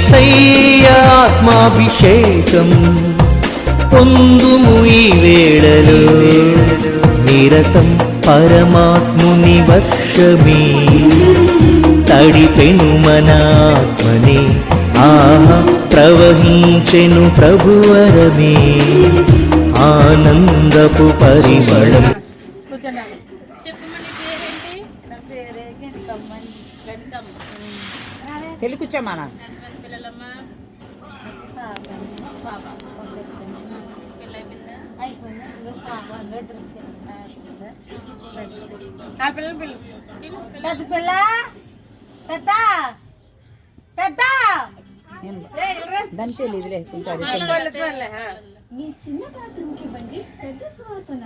ఏసయ్య ఆత్మాభిషేకం పొందుము ఈ వేళలో. నిరతం పరమాత్ముని వర్షమే. తడిపెను మన ఆత్మని ఆహా ప్రవహించెను ప్రభువరమే ఆనందపు పరిమళం. కూర్చోండి చెప్పమని పేరేంటి నా పేరే గణితమ్మని గణితం తెలుగు కూర్చోమా ఎంతమంది పిల్లలమ్మా పాప పిల్ల అయిపోయిందా అయిపోయింది ఇంకా కావాలి ఇద్దరు నాలుగు పిల్లలు పిల్లలు పెద్ద పిల్ల పెద్ద పెద్ద దాని తెలియదులే కొంచెం అది మీ చిన్న బాత్రూమ్ ఇవ్వండి. పెద్ద సువాసన.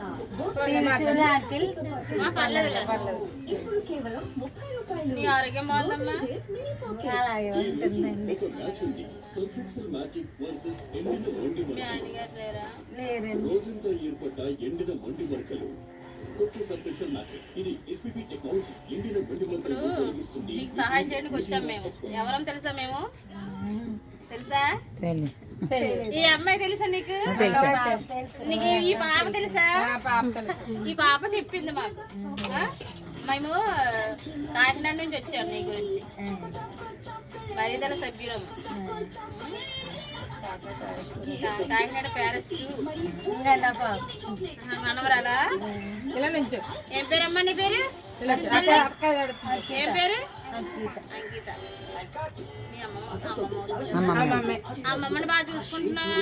ఇప్పుడు కేవలం ముప్పై రూపాయలు. రోజంతా ఏర్పడ్డ ఎండిన మొండి మరకలు. కొత్త సర్ఫెక్సల్ మ్యాట్రిక్ ఇది ఎస్పీపీ టెక్నాలజీ ఎండిన మొండి నీకు సహాయం చేయడానికి వచ్చాం మేము. ఎవరం తెలుసా మేము. తెలుసా? తెలియదు. ఈ అమ్మాయి తెలుసా నీకు? నీకు ఈ పాప తెలుసా? ఈ పాప చెప్పింది మాకు? మేము కాకినాడ నుంచి వచ్చాము నీ గురించి. మరిదల సభ్యులము. కాకినాడ ప్యారెస్ మనవరాలా? ఇలా నుంచి. ఏం పేరమ్మా నీ పేరు? ఏం పేరు? అంకిత. అమ్మమ్మని బాగా చూసుకుంటున్నావా?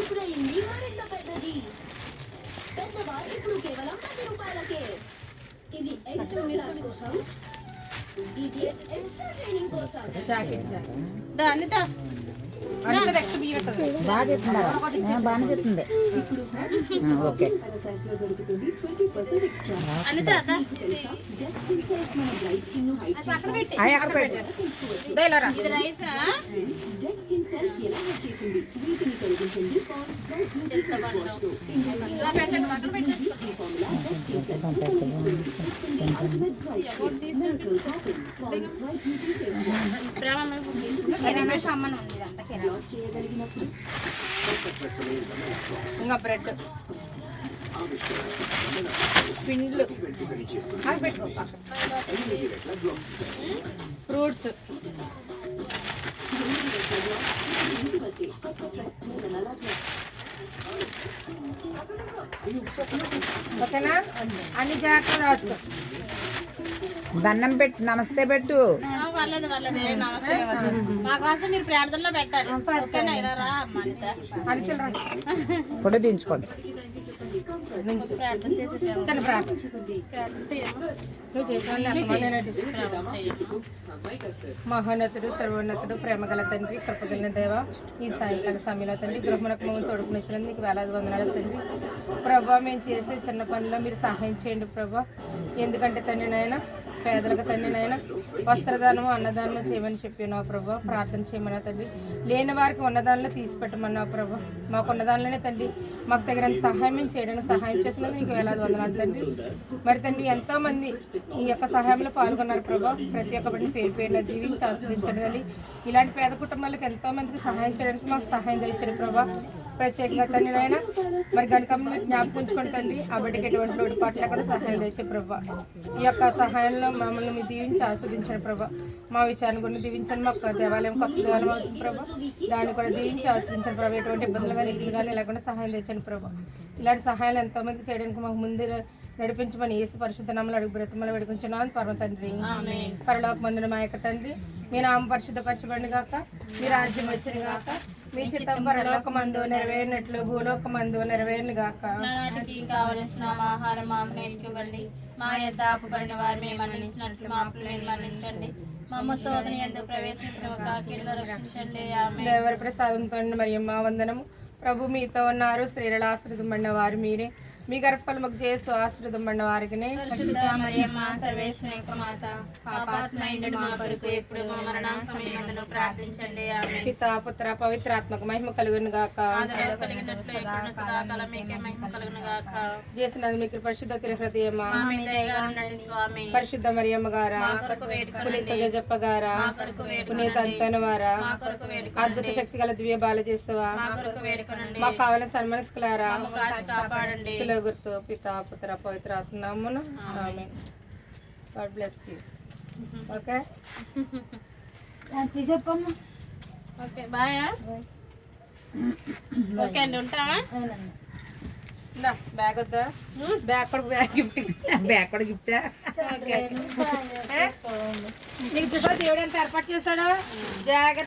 ఇప్పుడు అయింది మరింత పెద్దది పెద్దవార్ ఇప్పుడు కేవలం పది రూపాయలకే ఇది ఎక్స్ట్రా క్లాస్ కోసం ఇది ఎక్స్ట్రా ట్రైనింగ్ కోసం దా అనిత బాగా చెప్తున్నారా ఆ, బాగానే చెప్తుంది ఆ, ఓకే అనిత దా. అది పక్కన పెట్టి అవి అక్కడ పెట్టు ఇది రైసా చింతపండు ఇలా పెట్టండి పక్కన పెట్టండి ప్రేమ సమ్మన్ ఉంది ఇదంతా కిరాణా. ఇంకా బ్రెడ్ పిండ్లు పెట్టుకో ఫ్రూట్స్ ఓకేనా? అన్ని జాగ్రత్తలు రాసుకో. దండం పెట్టు నమస్తే పెట్టు. పర్లేదు పర్లేదు ఏం నమస్తే మా కోసం మీరు ప్రార్థనలో పెట్టాలి. ఓకేనా? ఇలా రా ఫోటో ప్రార్థన చేసి చేయండి మహోన్నతుడు సర్వోన్నతుడు ప్రేమగల తండ్రి కృపగలిగిన దేవ ఈ సాయంకాల సమయంలో తండ్రి గృహమునకు మమ్మల్ని తోడుకునిచ్చినందుకు నీకు వేలాది వందనాలు తండ్రి. ప్రభా మేము చేసే చిన్న పనిలో మీరు సహాయం చేయండి ప్రభా. ఎందుకంటే తండ్రి నాయన పేదలకు తండ్రి నాయన వస్త్రదానము అన్నదానము చేయమని చెప్పినావు ప్రభా. ప్రార్థన చేయమన్నా తండ్రి లేని వారికి ఉన్నదానిలో తీసి పెట్టమన్నావు ప్రభా. మాకు ఉన్నదానిలోనే తండ్రి మాకు తగినంత సహాయం మేము చేయడానికి సహాయం చేసినందుకు నీకు వేలాది వందనాలు తండ్రి మరి తండ్రి ఎంతోమంది ఈ యొక్క సహాయంలో పాల్గొన్నారు ప్రభా. ప్రతి ఒక్క బిడ్డ పేరు పేరున జీవించి ఆస్వాదించండి ఇలాంటి పేద కుటుంబాలకు ఎంతోమందికి సహాయం చేయడానికి మాకు సహాయం తెచ్చాడు ప్రభా. ప్రత్యేకంగా తండ్రి నాయన మరి కనుక మీరు జ్ఞాపకం ఉంచుకోండి తండ్రి ఆ బిడ్డకి ఎటువంటి లోటుపాట్లు కూడా సహాయం తెచ్చే ప్రభా. ఈ యొక్క సహాయంలో మమ్మల్ని మీరు దీవించి ఆస్వాదించండి ప్రభా. మా విషయాన్ని కూడా దీవించండి మాకు దేవాలయం కొత్త దేవాలయం అవుతుంది ప్రభా. దాన్ని కూడా దీవించి ఆస్వాదించండి ప్రభా. ఎటువంటి ఇబ్బందులు కానీ ఇల్లు కానీ లేకుండా సహాయం తెచ్చండి ప్రభా. ఇలాంటి సహాయాలు ఎంతో మంది చేయడానికి మాకు ముందు నడిపించమని యేసు పరిశుద్ధ నామలు అడుగు బ్రతమలు వేడుకుంటున్నాను పరమ తండ్రి పరలోక మందున మా యొక్క తండ్రి మీ నామ పరిశుద్ధ పరచబడి గాక మీ రాజ్యం వచ్చిన గాక మీ చిత్తం పరలోక మందు నెరవేరినట్లు భూలోక మందు నెరవేరిన గాక నాటికి కావలసిన ఆహారం మాకు నేర్చుకోవండి మా యొక్క ఆకుపడిన వారు మేము మరణించినట్లు మా అప్పులు మీరు మరణించండి. మమ్మ శోధన ఎందుకు ప్రవేశించిన కాకిలో రక్షించండి. ఆమె దేవర ప్రసాదంతో మరి మా వందనము. ప్రభు మీతో ఉన్నారు. స్త్రీల ఆశ్రితమైన వారు మీరే. మీ గర్భఫలం మాకు చేసు ఆశ్రితం వారికి సమయంలో ప్రార్థించండి. ఆమె పిత పుత్ర పవిత్రాత్మక మహిమ కలుగును గాక. చేసినది మీకు పరిశుద్ధ తిరు హృదయమా మా మీద దయగా ఉండండి స్వామి. పరిశుద్ధ మరియమ్మ గారా. పునీత జోజప్ప గారా? పునీత వేడుకనండి. అంతన వారా? మా కొరకు వేడుక అద్భుత శక్తి గల దివ్య బాల చేస్తావా మాకు కావాలని సన్మనస్కులారా శిలో గుర్తు పిత పుత్ర పవిత్ర ఆత్మనామమున ఆమె గాడ్ బ్లెస్ యూ. ఓకే? చెప్పమ్మా. Okay bye? ఓకే అండి ఉంటావా? నా బ్యాగ్ వద్దా? బ్యాగ్ కూడా బ్యాగ్ గిఫ్ట్. బ్యాగ్ కూడా గిఫ్ట్. ఓకే. నీకు దిశ దేవుడు ఎంత ఏర్పాటు చేశాడు? జాగ్రత్త.